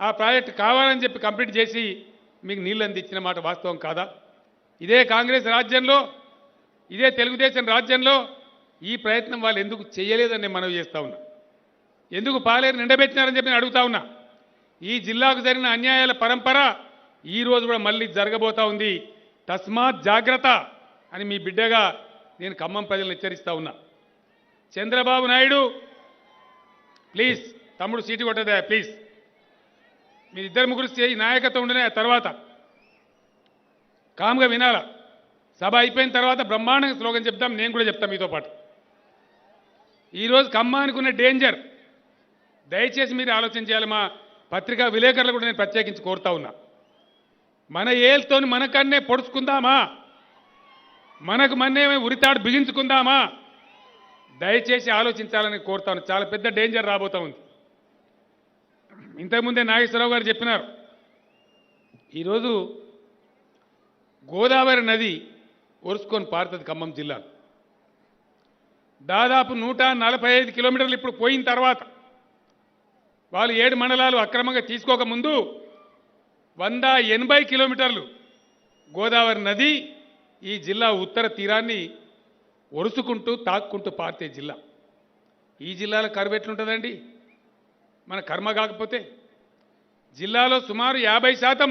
ఆ ప్రాజెక్ట్ కావాలని చెప్పి కంప్లీట్ చేసి మీకు నీళ్ళు అందించిన మాట వాస్తవం కాదా? ఇదే కాంగ్రెస్ రాజ్యంలో ఇదే తెలుగుదేశం రాజ్యంలో ఈ ప్రయత్నం వాళ్ళు ఎందుకు చేయలేదని నేను మనవి చేస్తా ఉన్నా. ఎందుకు పాలేరు నిండబెట్టినారని చెప్పి నేను అడుగుతా ఉన్నా. ఈ జిల్లాకు జరిగిన అన్యాయాల పరంపర ఈ రోజు కూడా మళ్ళీ జరగబోతా ఉంది. తస్మాత్ జాగ్రత్త అని మీ బిడ్డగా నేను ఖమ్మం ప్రజలను హెచ్చరిస్తా ఉన్నా. చంద్రబాబు నాయుడు ప్లీజ్ తమ్ముడు సీటు కొట్టదా ప్లీజ్. మీరు ఇద్దరు ముగ్గురు చేయి నాయకత్వం ఉండనే ఆ తర్వాత. కామ్గా వినాల? సభ అయిపోయిన తర్వాత బ్రహ్మాండంగా స్లోగన్ చెప్తాం నేను కూడా చెప్తాను మీతో పాటు. ఈరోజు ఖమ్మానికి ఉన్న డేంజర్. దయచేసి మీరు ఆలోచన చేయాలి మా పత్రికా విలేకరులు కూడా నేను ప్రత్యేకించి కోరుతా ఉన్నా. మన ఏల్తోని మనకన్నే పొడుచుకుందామా? మనకు మన్నే ఉరితాడు బిగించుకుందామా? దయచేసి ఆలోచించాలని కోరుతాను చాలా పెద్ద డేంజర్ రాబోతా ఉంది. ఇంతకుముందే నాగేశ్వరరావు గారు చెప్పినారు. ఈరోజు గోదావరి నది ఒరుసుకొని పారుతుంది ఖమ్మం జిల్లా దాదాపు నూట నలభై ఐదు కిలోమీటర్లు ఇప్పుడు పోయిన తర్వాత వాళ్ళు ఏడు మండలాలు అక్రమంగా తీసుకోకముందు వంద ఎనభై కిలోమీటర్లు గోదావరి నది ఈ జిల్లా ఉత్తర తీరాన్ని ఒరుసుకుంటూ తాక్కుంటూ పారితే జిల్లా. ఈ జిల్లాలో కరువు ఎట్లుంటుందండి? మన కర్మ కాకపోతే జిల్లాలో సుమారు యాభై శాతం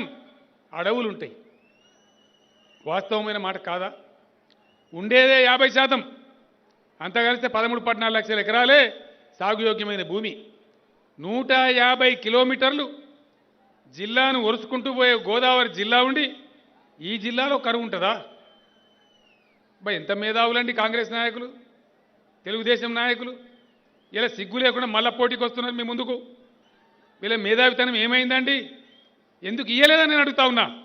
అడవులు ఉంటాయి వాస్తవమైన మాట కాదా? ఉండేదే యాభై శాతం. అంత కలిస్తే పదమూడు పద్నాలుగు లక్షల ఎకరాలే సాగుయోగ్యమైన భూమి. నూట యాభై కిలోమీటర్లు జిల్లాను ఒరుసుకుంటూ పోయే గోదావరి జిల్లా ఉండి ఈ జిల్లాలో కరువు ఉంటుందా? బా ఎంత మేధావులండి కాంగ్రెస్ నాయకులు తెలుగుదేశం నాయకులు. ఇలా సిగ్గు లేకుండా మళ్ళా పోటీకి వస్తున్నారు మీ ముందుకు. వీళ్ళ మేధావితనం ఏమైందండి? ఎందుకు ఇయ్యలేదని నేను అడుగుతా ఉన్నా.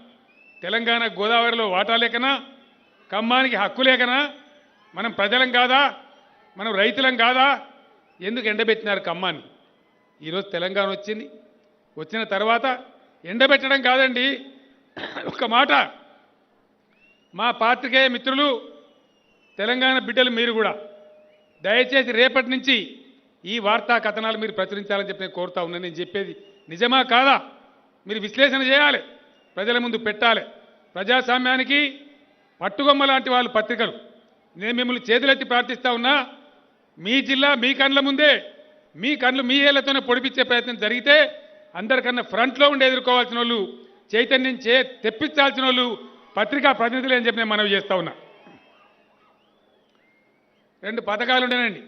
తెలంగాణ గోదావరిలో వాటా లేకనా? ఖమ్మానికి హక్కు లేకనా? మనం ప్రజలం కాదా? మనం రైతులం కాదా? ఎందుకు ఎండబెట్టినారు ఖమ్మాన్ని? ఈరోజు తెలంగాణ వచ్చింది. వచ్చిన తర్వాత ఎండబెట్టడం కాదండి. ఒక మాట. మా పాత్రికేయ మిత్రులు తెలంగాణ బిడ్డలు మీరు కూడా దయచేసి రేపటి నుంచి ఈ వార్తా కథనాలు మీరు ప్రచురించాలని చెప్పి నేను కోరుతా ఉన్నాను. నేను చెప్పేది నిజమా కాదా? మీరు విశ్లేషణ చేయాలి. ప్రజల ముందు పెట్టాలి. ప్రజాస్వామ్యానికి పట్టుగొమ్మ లాంటి వాళ్ళు పత్రికలు. నేను మిమ్మల్ని చేతులెత్తి ప్రార్థిస్తా ఉన్నా మీ జిల్లా మీ కండ్ల ముందే మీ కండ్లు మీ ఏళ్ళతోనే పొడిపించే ప్రయత్నం జరిగితే అందరికన్నా ఫ్రంట్లో ఉండి ఎదుర్కోవాల్సిన వాళ్ళు చైతన్యం చే తెప్పించాల్సిన వాళ్ళు పత్రికా ప్రతినిధులు అని చెప్పి నేను మనవి చేస్తా ఉన్నా. రెండు పథకాలు ఉండేనండి.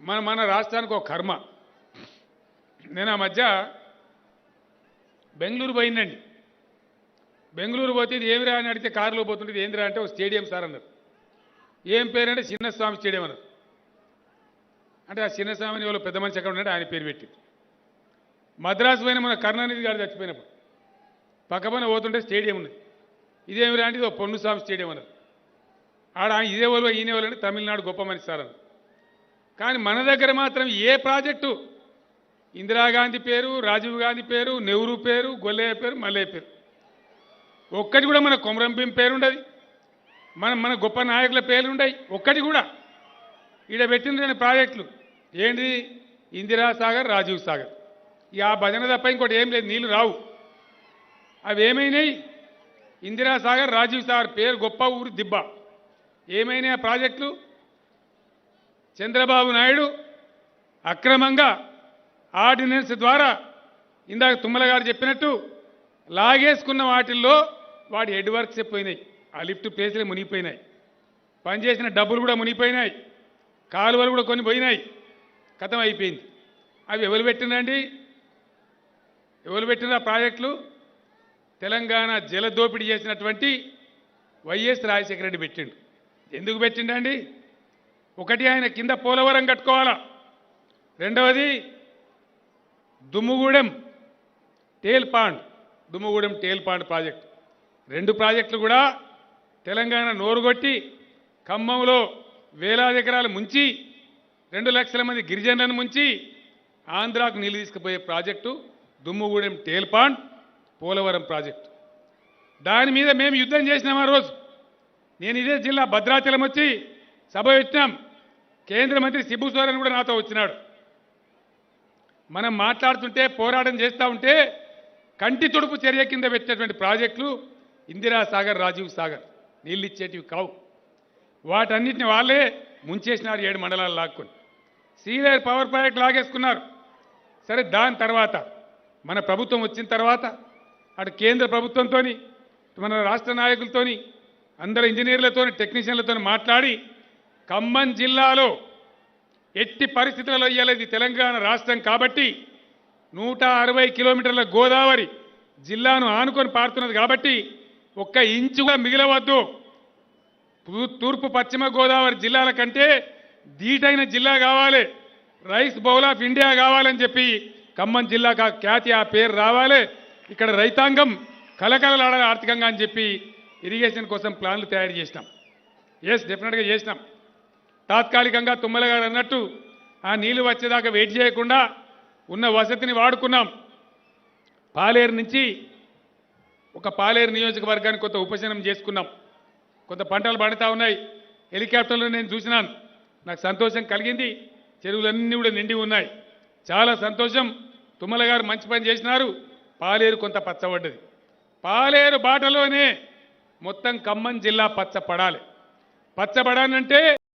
మన మన రాష్ట్రానికి ఒక కర్మ. నేను ఆ మధ్య బెంగళూరు పోయిందండి. బెంగళూరు పోతే ఇది ఏమిరా అని అడిగితే కారులో పోతుంటే ఏందిరా అంటే ఒక స్టేడియం సార్ అన్నారు. ఏం పేరంటే చిన్నస్వామి స్టేడియం అన్నారు. అంటే ఆ చిన్నస్వామిని ఎవరో పెద్ద మనిషి ఎక్కడ ఉన్నాడు ఆయన పేరు పెట్టి మద్రాసు పోయిన మన కరుణానిధి గారు చచ్చిపోయినప్పుడు పక్కపైన పోతుంటే స్టేడియం ఉన్నది. ఇదేమిరా అంటే ఇది ఒక పొన్నుస్వామి స్టేడియం అన్నారు. ఆడ ఇదే వాళ్ళు ఈయన వాళ్ళు అంటే తమిళనాడు గొప్ప మనిషి సార్ అన్నారు. కానీ మన దగ్గర మాత్రం ఏ ప్రాజెక్టు? ఇందిరాగాంధీ పేరు రాజీవ్ గాంధీ పేరు నెహ్రూ పేరు గొల్లయ్య పేరు మల్లయ్య పేరు. ఒక్కటి కూడా మన కొమరంభీం పేరుండదు. మన మన గొప్ప నాయకుల పేర్లు ఉన్నాయి ఒక్కటి కూడా. ఈడ పెట్టిన రెండు ప్రాజెక్టులు. ఏంటి ఇందిరా సాగర్ రాజీవ్ సాగర్. ఇక ఆ భజన తప్ప ఇంకోటి ఏం లేదు. నీళ్ళు రావు. అవి ఏమైనాయి ఇందిరా సాగర్ రాజీవ్ సాగర్ పేరు గొప్ప ఊరు దిబ్బ. ఏమైనా ప్రాజెక్టులు? చంద్రబాబు నాయుడు అక్రమంగా ఆర్డినెన్స్ ద్వారా ఇందాక తుమ్మల గారు చెప్పినట్టు లాగేసుకున్న వాటిల్లో వాడి హెడ్ వర్క్స్ పోయినాయి. ఆ లిఫ్ట్ ప్లేస్లే మునిగిపోయినాయి. పనిచేసిన డబ్బులు కూడా మునిగిపోయినాయి. కాలువలు కూడా కొన్ని పోయినాయి. కథం అయిపోయింది. అవి ఎవరు పెట్టినండి ఎవరు పెట్టిన ప్రాజెక్టులు? తెలంగాణ జల దోపిడీ చేసినటువంటి వైఎస్ రాజశేఖర రెడ్డి పెట్టిండు. ఎందుకు పెట్టిండండి? ఒకటి ఆయన కింద పోలవరం కట్టుకోవాలా? రెండవది Dummugudem tail pond Dummugudem tail pond project. రెండు ప్రాజెక్టులు కూడా తెలంగాణ నోరుగొట్టి ఖమ్మంలో వేలాది ఎకరాలు ముంచి రెండు లక్షల మంది గిరిజనులను ముంచి ఆంధ్రాకు నీళ్ళు తీసుకుపోయే project Dummugudem tail pond Polavaram project. దాని మీద మేము యుద్ధం చేసినాం ఆ రోజు. నేను ఇదే జిల్లా భద్రాచలం వచ్చి సభ పెట్టినాం. కేంద్ర మంత్రి సిబు సోరెన్ కూడా నాతో వచ్చినాడు. మనం మాట్లాడుతుంటే పోరాటం చేస్తూ ఉంటే కంటి తుడుపు చర్య కింద పెట్టినటువంటి ప్రాజెక్టులు ఇందిరా సాగర్ రాజీవ్ సాగర్. నీళ్ళు ఇచ్చేటివి కావు. వాటన్నిటిని వాళ్ళే ముంచేసినారు ఏడు మండలాలు లాక్కుని. సీలేరు పవర్ ప్రాజెక్ట్ లాగేసుకున్నారు. సరే దాని తర్వాత మన ప్రభుత్వం వచ్చిన తర్వాత అటు కేంద్ర ప్రభుత్వంతో మన రాష్ట్ర నాయకులతోని అందరు ఇంజనీర్లతో టెక్నీషియన్లతో మాట్లాడి ఖమ్మం జిల్లాలో ఎట్టి పరిస్థితులలో ఇయ్యాలి ఇది తెలంగాణ రాష్ట్రం కాబట్టి నూట అరవై కిలోమీటర్ల గోదావరి జిల్లాను ఆనుకొని పారుతున్నది కాబట్టి ఒక్క ఇంచుగా మిగిలవద్దు. తూ- తూర్పు పశ్చిమ గోదావరి జిల్లాల కంటే ధీటైన జిల్లా కావాలి. రైస్ బౌల్ ఆఫ్ ఇండియా కావాలని చెప్పి ఖమ్మం జిల్లాకు ఆ ఖ్యాతి ఆ పేరు రావాలి. ఇక్కడ రైతాంగం కలకలలాడాలి ఆర్థికంగా అని చెప్పి ఇరిగేషన్ కోసం ప్లాన్లు తయారు చేసినాం. ఎస్ డెఫినెట్గా చేసినాం. తాత్కాలికంగా తుమ్మల గారు అన్నట్టు ఆ నీళ్ళు వచ్చేదాకా వెయిట్ చేయకుండా ఉన్న వసతిని వాడుకున్నాం. పాలేరు నుంచి ఒక పాలేరు నియోజకవర్గాన్ని కొంత ఉపశమనం చేసుకున్నాం. కొంత పంటలు పండుతా ఉన్నాయి. హెలికాప్టర్లో నేను చూసినాను. నాకు సంతోషం కలిగింది. చెరువులన్నీ కూడా నిండి ఉన్నాయి. చాలా సంతోషం. తుమ్మల గారు మంచి పని చేసినారు. పాలేరు కొంత పచ్చబడ్డది. పాలేరు బాటలోనే మొత్తం ఖమ్మం జిల్లా పచ్చపడాలి పచ్చబడానంటే